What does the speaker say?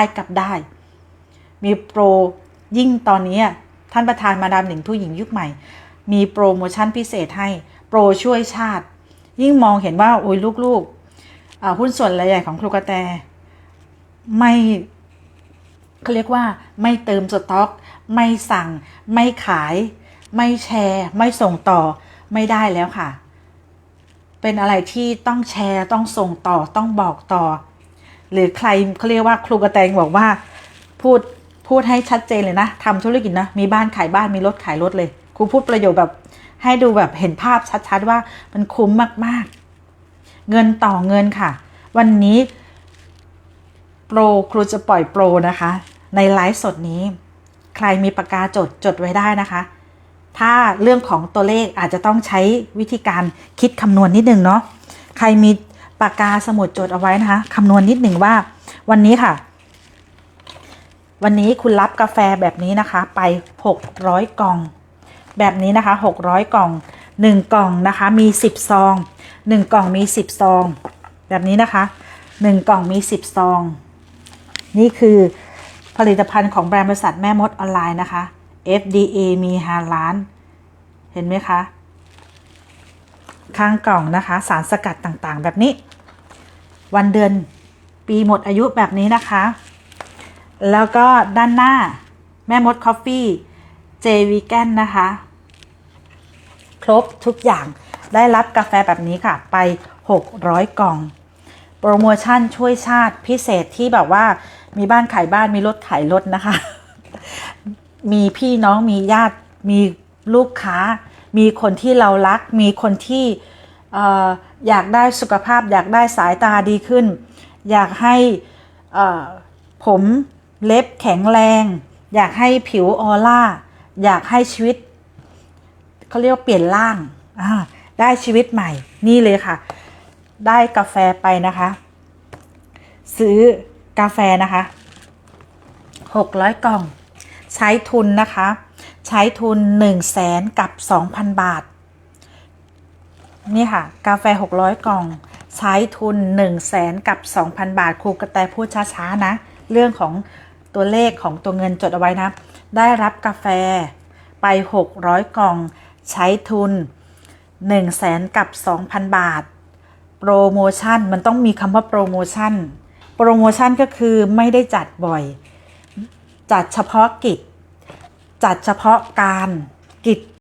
ได้กลับได้ มีโปรยิ่งตอนนี้ท่านประธานมาดามหนิงผู้หญิงยุคใหม่ มีโปรโมชั่นพิเศษให้โปรช่วยชาติ ยิ่งมองเห็นว่าโอ้ยลูกๆหุ้นส่วนรายใหญ่ของครูกระแตไม่เขาเรียกว่าไม่เติมสต็อก ไม่สั่ง ไม่ขาย ไม่แชร์ ไม่ส่งต่อไม่ได้แล้วค่ะ เป็นอะไรที่ต้องแชร์ต้องส่งต่อต้องบอกต่อ หรือใครเขาเรียกว่าครูกระแตงบอกว่า พูดพูดให้ชัดเจนเลยนะทำธุรกิจนะมีบ้านขายบ้านมีรถขายรถเลยครูพูดประโยคแบบให้ดูแบบเห็นภาพชัดๆว่ามันคุ้มมากๆ เงินต่อเงินค่ะ วันนี้โปรครูจะปล่อยโปรนะคะ ในไลฟ์สดนี้ ใครมีปากกาจดจดไว้ได้นะคะ ถ้าเรื่องของตัวเลขอาจจะต้องใช้วิธีการคิดคำนวณนิดนึงเนาะใครมี ปากกาสมุดจดเอาไว้นะคะคำนวณนิดหนึ่งว่า วันนี้ค่ะ วันนี้คุณรับกาแฟแบบนี้นะคะ ไป 600 กล่อง แบบนี้นะคะ 600 กล่อง 1 กล่องนะคะ มี 10 ซอง 1 กล่องมี 10 ซอง แบบนี้นะคะ 1 กล่องมี 10 ซอง นี่คือผลิตภัณฑ์ของแบรนด์บริษัทแม่มดออนไลน์นะคะ FDA มีฮาล้าน เห็นไหมคะ ข้างกล่องนะคะ สารสกัดต่างๆ แบบนี้ วันเดือนปีหมดอายุแบบนี้นะคะ แล้วก็ด้านหน้าแม่มดคอฟฟี่เจวีแกนนะคะ ครบทุกอย่างได้รับกาแฟแบบนี้ค่ะ ไป 600 กล่อง โปรโมชั่นช่วยชาติพิเศษที่แบบว่ามีบ้านขายบ้านมีรถขายรถนะคะ มีพี่น้องมีญาติมีลูกค้า มีคนที่เรารัก มีคนที่ ออยากได้สุขภาพอยากได้สายตาดีขึ้น อยากให้ผมเล็บแข็งแรง อยากให้ผิวออร่า อยากให้ชีวิตเขาเรียกว่าเปลี่ยนร่าง ได้ชีวิตใหม่ นี่เลยค่ะ ได้กาแฟไปนะคะ ซื้อกาแฟนะคะ600กล่อง ใช้ทุนนะคะ ใช้ทุน1 0 0 0 0แสนกับ2,000บาท นี่ค่ะ กาแฟ 600 กล่อง ใช้ทุน 1 0 0 0 0แสนกับ 2,000 บาท ครูกระแตพูดช้าๆ นะ เรื่องของตัวเลขของตัวเงินจดเอาไว้นะ ได้รับกาแฟไป 600 กล่อง ใช้ทุน 1 0 0 0 0แสนกับ 2,000 บาท โปรโมชั่น มันต้องมีคำว่าโปรโมชั่น โปรโมชั่นก็คือไม่ได้จัดบ่อย จัดเฉพาะกิจ จัดเฉพาะการกิจ